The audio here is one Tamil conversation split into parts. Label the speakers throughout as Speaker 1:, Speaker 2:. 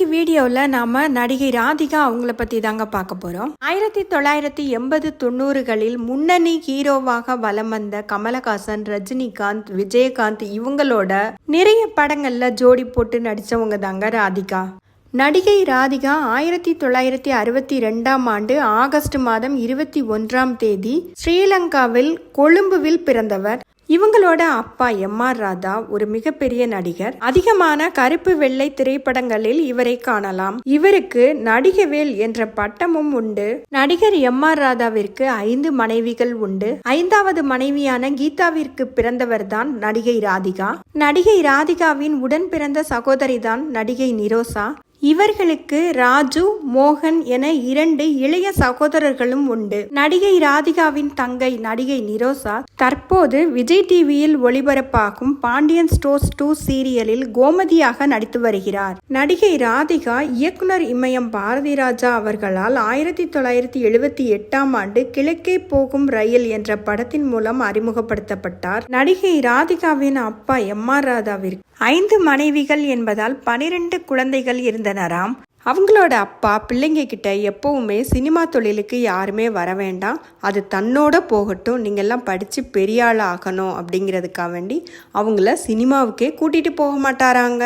Speaker 1: இன்னைக்கு வீடியோவில் நாம நடிகை ராதிகா அவங்கள பற்றி தாங்க பார்க்க போகிறோம் ஆயிரத்தி தொள்ளாயிரத்தி எண்பது தொண்ணூறுகளில் முன்னணி ஹீரோவாக வலம் வந்த கமலஹாசன் ரஜினிகாந்த் விஜயகாந்த் இவங்களோட நிறைய படங்கள்ல ஜோடி போட்டு நடிச்சவங்க தாங்க ராதிகா. நடிகை ராதிகா ஆயிரத்தி தொள்ளாயிரத்தி அறுபத்தி ரெண்டாம் ஆண்டு ஆகஸ்ட் மாதம் இருபத்தி ஒன்றாம் தேதி ஸ்ரீலங்காவில் கொழும்புவில் பிறந்தவர். இவங்களோட அப்பா எம் ஆர் ராதா ஒரு மிகப்பெரிய நடிகர். அதிகமான கருப்பு வெள்ளை திரைப்படங்களில் இவரை காணலாம். இவருக்கு நடிகவேல் என்ற பட்டமும் உண்டு. நடிகர் எம் ஆர் ராதாவிற்கு ஐந்து மனைவிகள் உண்டு. ஐந்தாவது மனைவியான கீதாவிற்கு பிறந்தவர்தான் நடிகை ராதிகா. நடிகை ராதிகாவின் உடன் பிறந்த சகோதரிதான் நடிகை நிரோசா. இவர்களுக்கு ராஜு மோகன் என இரண்டு இளைய சகோதரர்களும் உண்டு. நடிகை ராதிகாவின் தங்கை நடிகை நிரோசா. தற்போது விஜய் டிவியில் ஒளிபரப்பாகும் பாண்டியன் ஸ்டோர்ஸ் டூ சீரியலில் கோமதியாக நடித்து வருகிறார். நடிகை ராதிகா இயக்குனர் இமயம் பாரதி ராஜா அவர்களால் ஆயிரத்தி தொள்ளாயிரத்தி எழுபத்தி எட்டாம் ஆண்டு கிழக்கே போகும் ரயில் என்ற படத்தின் மூலம் அறிமுகப்படுத்தப்பட்டார். நடிகை ராதிகாவின் அப்பா எம் ஆர் ராதாவிற்கு ஐந்து மனைவிகள் என்பதால் பனிரெண்டு குழந்தைகள் இருந்தனராம். அவங்களோட அப்பா பிள்ளைங்க கிட்ட எப்பவுமே சினிமா தொழிலுக்கு யாருமே வர வேண்டாம். அது தன்னோட போகட்டும். நீங்கள்லாம் படித்து பெரியாள் ஆகணும் அப்படிங்கிறதுக்காக வேண்டி அவங்கள சினிமாவுக்கே கூட்டிகிட்டு போக மாட்டாராங்க.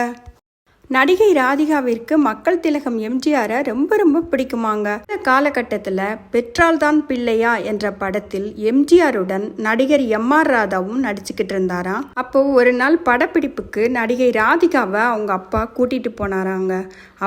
Speaker 1: நடிகை ராதிகாவிற்கு மக்கள் திலகம் எம்ஜிஆரை ரொம்ப ரொம்ப பிடிக்குமாங்க. இந்த காலகட்டத்தில் பெற்றால் தான் பிள்ளையா என்ற படத்தில் எம்ஜிஆருடன் நடிகர் எம் ஆர் ராதாவும் நடிச்சுக்கிட்டு இருந்தாராம். அப்போ ஒரு நாள் படப்பிடிப்புக்கு நடிகை ராதிகாவை அவங்க அப்பா கூட்டிட்டு போனாராங்க.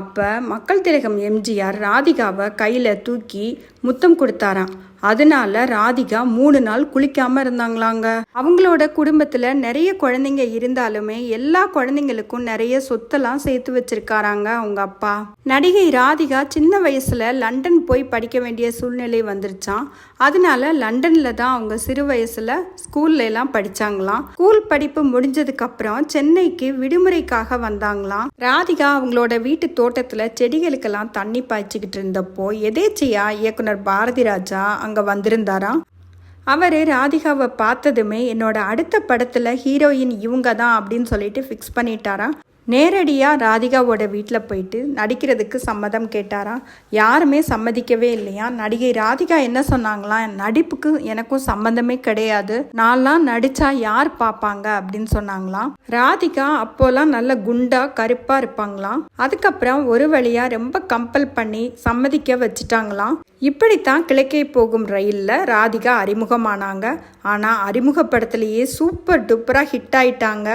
Speaker 1: அப்போ மக்கள் திலகம் எம்ஜிஆர் ராதிகாவை கையில் தூக்கி முத்தம் கொடுத்தாராம். அதனால ராதிகா மூணு நாள் குளிக்காம இருந்தாங்களாங்க. அவங்களோட குடும்பத்துல நிறைய குழந்தைங்க இருந்தாலுமே எல்லா குழந்தைங்களுக்கும் நிறைய சொத்தெல்லாம் சேர்த்து வச்சிருக்காராங்க அவங்க அப்பா. நடிகை ராதிகா சின்ன வயசுல லண்டன் போய் படிக்க வேண்டிய சூழ்நிலை வந்துருச்சான் அதனால லண்டன்ல தான் அவங்க சிறு வயசுல ஸ்கூல்ல எல்லாம் படிச்சாங்களாம். ஸ்கூல் படிப்பு முடிஞ்சதுக்கு அப்புறம் சென்னைக்கு விடுமுறைக்காக வந்தாங்களாம். ராதிகா அவங்களோட வீட்டு தோட்டத்துல செடிகளுக்கெல்லாம் தண்ணி பாய்ச்சிக்கிட்டு இருந்தப்போ எதேச்சையா இயக்குனர் பாரதி ராஜா அங்க வந்திருந்தாராம். அவர் ராதிகாவை பார்த்ததுமே என்னோட அடுத்த படத்தில் ஹீரோயின் இவங்க தான் அப்படின்னு சொல்லிட்டு ஃபிக்ஸ் பண்ணிட்டாராம். நேரடியாக ராதிகாவோட வீட்டில் போயிட்டு நடிக்கிறதுக்கு சம்மதம் கேட்டாராம். யாருமே சம்மதிக்கவே இல்லையா? நடிகை ராதிகா என்ன சொன்னாங்களாம் நடிப்புக்கு எனக்கும் சம்மந்தமே கிடையாது. நான்லாம் நடிச்சா யார் பார்ப்பாங்க? அப்படின்னு சொன்னாங்களாம். ராதிகா அப்போலாம் நல்ல குண்டா கருப்பாக இருப்பாங்களாம். அதுக்கப்புறம் ஒரு வழியாக ரொம்ப கம்பல் பண்ணி சம்மதிக்க வச்சுட்டாங்களாம். இப்படித்தான் கிழக்கே போகும் ரயிலில் ராதிகா அறிமுகமானாங்க. ஆனால் அறிமுகப்படத்துலேயே சூப்பர் டூப்பராக ஹிட் ஆயிட்டாங்க.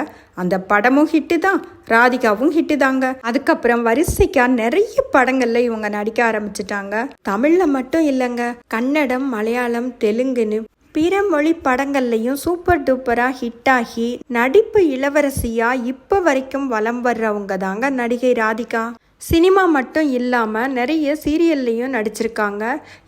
Speaker 1: அந்த படமும் ஹிட்டு தான் ராதிகாவும் ஹிட்டு தாங்க. அதுக்கப்புறம் வரிசைக்கா நிறைய படங்கள்ல இவங்க நடிக்க ஆரம்பிச்சிட்டாங்க. தமிழில் மட்டும் இல்லைங்க கன்னடம் மலையாளம் தெலுங்குன்னு பிற மொழி படங்கள்லையும் சூப்பர் டூப்பராக ஹிட் ஆகி நடிப்பு இளவரசியாக இப்போ வரைக்கும் வலம் வர்றவங்க தாங்க நடிகை ராதிகா. சினிமா மட்டும் இல்லாமல் நிறைய சீரியல்லையும் நடிச்சிருக்காங்க.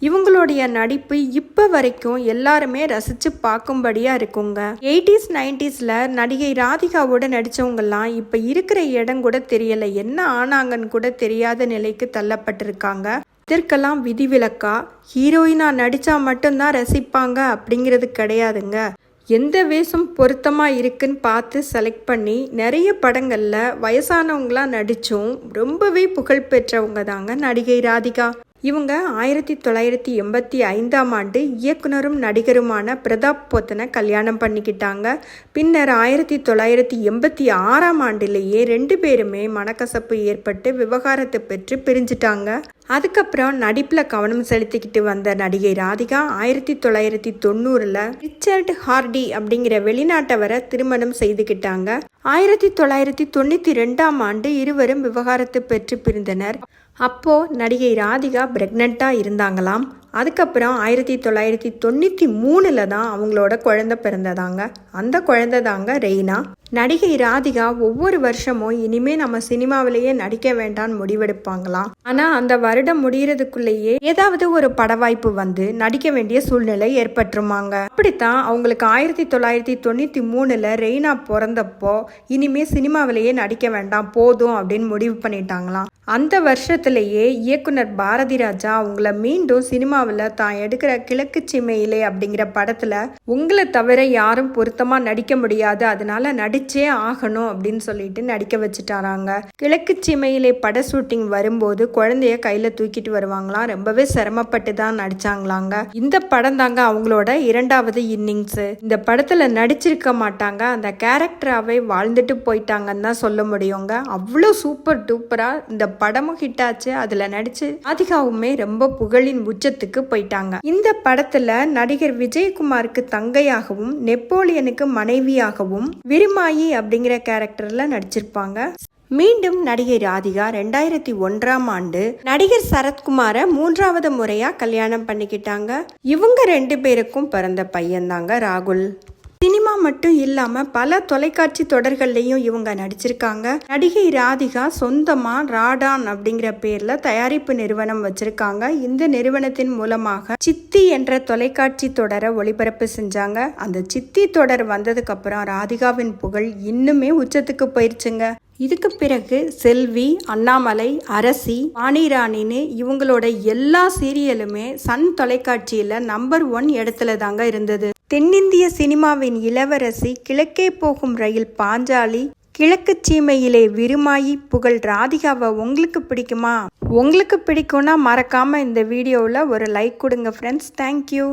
Speaker 1: இவங்களுடைய நடிப்பு இப்போ வரைக்கும் எல்லாருமே ரசித்து பார்க்கும்படியாக இருக்குங்க. எயிட்டிஸ் நைன்டிஸில் நடிகை ராதிகாவோட நடித்தவங்கெல்லாம் இப்போ இருக்கிற இடம் கூட தெரியலை என்ன ஆனாங்கன்னு கூட தெரியாத நிலைக்கு தள்ளப்பட்டிருக்காங்க. இதற்கெல்லாம் விதிவிலக்கா? ஹீரோயினாக நடித்தா மட்டும்தான் ரசிப்பாங்க அப்படிங்கிறது கிடையாதுங்க. எந்த வேஷம் பொருத்தமாக இருக்குன்னு பார்த்து செலக்ட் பண்ணி நிறைய படங்களில் வயசானவங்களாம் நடித்தும் ரொம்பவே புகழ் பெற்றவங்க தாங்க நடிகை ராதிகா. இவங்க ஆயிரத்தி தொள்ளாயிரத்தி எண்பத்தி ஐந்தாம் ஆண்டு இயக்குனரும் நடிகருமான பிரதாப் போத்தனை கல்யாணம் பண்ணிக்கிட்டாங்க. பின்னர் ஆயிரத்தி தொள்ளாயிரத்தி எண்பத்தி ஆறாம் ஆண்டிலேயே ரெண்டு பேருமே மனக்கசப்பு ஏற்பட்டு விவகாரத்தை பெற்று பிரிஞ்சிட்டாங்க. அதுக்கப்புறம் நடிப்பில் கவனம் செலுத்திக்கிட்டு வந்த நடிகை ராதிகா ஆயிரத்தி தொள்ளாயிரத்தி தொண்ணூறில் ரிச்சர்ட் ஹார்டி அப்படிங்கிற வெளிநாட்டவரை திருமணம் செய்துக்கிட்டாங்க ஆயிரத்தி தொள்ளாயிரத்தி தொண்ணூற்றி ரெண்டாம் ஆண்டு இருவரும் விவகாரத்தை பெற்று பிரிந்தனர். அப்போது நடிகை ராதிகா பிரெக்னெண்ட்டாக இருந்தாங்களாம். அதுக்கப்புறம் ஆயிரத்தி தொள்ளாயிரத்தி தொண்ணூற்றி மூணில் தான் அவங்களோட குழந்தை பிறந்ததாங்க. அந்த குழந்தை தாங்க ரெய்னா. நடிகை ராதிகா ஒவ்வொரு வருஷமும் இனிமே நம்ம சினிமாவிலேயே நடிக்க வேண்டாம்னு முடிவெடுப்பாங்களாம். ஆனா அந்த வருடம் முடியறதுக்குள்ளேயே ஏதாவது ஒரு பட வாய்ப்பு வந்து நடிக்க வேண்டிய சூழ்நிலை ஏற்பட்டுருமாங்க. அப்படித்தான் அவங்களுக்கு ஆயிரத்தி தொள்ளாயிரத்தி தொண்ணூத்தி மூணுல ரெய்னா பிறந்தப்போ இனிமே சினிமாவிலேயே நடிக்க வேண்டாம் போதும் அப்படின்னு முடிவு பண்ணிட்டாங்களாம். அந்த வருஷத்திலேயே இயக்குனர் பாரதி ராஜா அவங்கள மீண்டும் சினிமா சினிமாவில் தான் எடுக்கிற கிழக்கு சீமையிலே அப்படிங்கிற படத்தில் உங்களை தவிர யாரும் பொருத்தமாக நடிக்க முடியாது. அதனால நடிச்சே ஆகணும் அப்படின்னு சொல்லிட்டு நடிக்க வச்சுட்டாராங்க. கிழக்கு சிமையிலே பட ஷூட்டிங் வரும்போது குழந்தைய கையில் தூக்கிட்டு வருவாங்களாம் ரொம்பவே சிரமப்பட்டு தான் நடிச்சாங்களாங்க. இந்த படம் தாங்க அவங்களோட இரண்டாவது இன்னிங்ஸ். இந்த படத்துல நடிச்சிருக்க மாட்டாங்க. அந்த கேரக்டராகவே வாழ்ந்துட்டு போயிட்டாங்கன்னு தான் சொல்ல முடியுங்க. அவ்வளோ சூப்பர் டூப்பராக இந்த படமும் ஹிட் ஆச்சு. அதுல நடிச்சு ராதிகாவுமே ரொம்ப புகழின் உச்சத்துக்கு போயிட்டாங்க. இந்த படத்துல நடிகர் விஜயகுமாருக்கு தங்கையாகவும் நெப்போலியனுக்கு மனைவியாகவும் விருமாயி அப்படிங்கிற கேரக்டர்ல நடிச்சிருப்பாங்க. மீண்டும் நடிகை ராதிகா ரெண்டாயிரத்தி ஒன்றாம் ஆண்டு நடிகர் சரத்குமாரை மூன்றாவது முறையா கல்யாணம் பண்ணிக்கிட்டாங்க. இவங்க ரெண்டு பேருக்கும் பிறந்த பையன்தாங்க ராகுல். மட்டும் இல்லாமல் பல தொலைக்காட்சி தொடர்கள்லையும் இவங்க நடிச்சிருக்காங்க. நடிகை ராதிகா சொந்தமா ராடான் அப்படிங்கிற பேரில் தயாரிப்பு நிறுவனம் வச்சிருக்காங்க. இந்த நிறுவனத்தின் மூலமாக சித்தி என்ற தொலைக்காட்சி தொடரை ஒளிபரப்பு செஞ்சாங்க. அந்த சித்தி தொடர் வந்ததுக்கு அப்புறம் ராதிகாவின் புகழ் இன்னுமே உச்சத்துக்கு போயிருச்சுங்க. இதுக்கு பிறகு செல்வி அண்ணாமலை அரசி வாணிராணின்னு இவங்களோட எல்லா சீரியலுமே சன் தொலைக்காட்சியில் நம்பர் ஒன் இடத்துல தாங்க இருந்தது. தென்னிந்திய சினிமாவின் இளவரசி கிழக்கே போகும் ரயில் பாஞ்சாலி கிழக்கு சீமையிலே விருமாயி புகழ் ராதிகாவை உங்களுக்கு பிடிக்குமா? உங்களுக்கு பிடிக்கும்னா மறக்காம இந்த வீடியோவில் ஒரு லைக் கொடுங்க ஃப்ரெண்ட்ஸ் தேங்க்யூ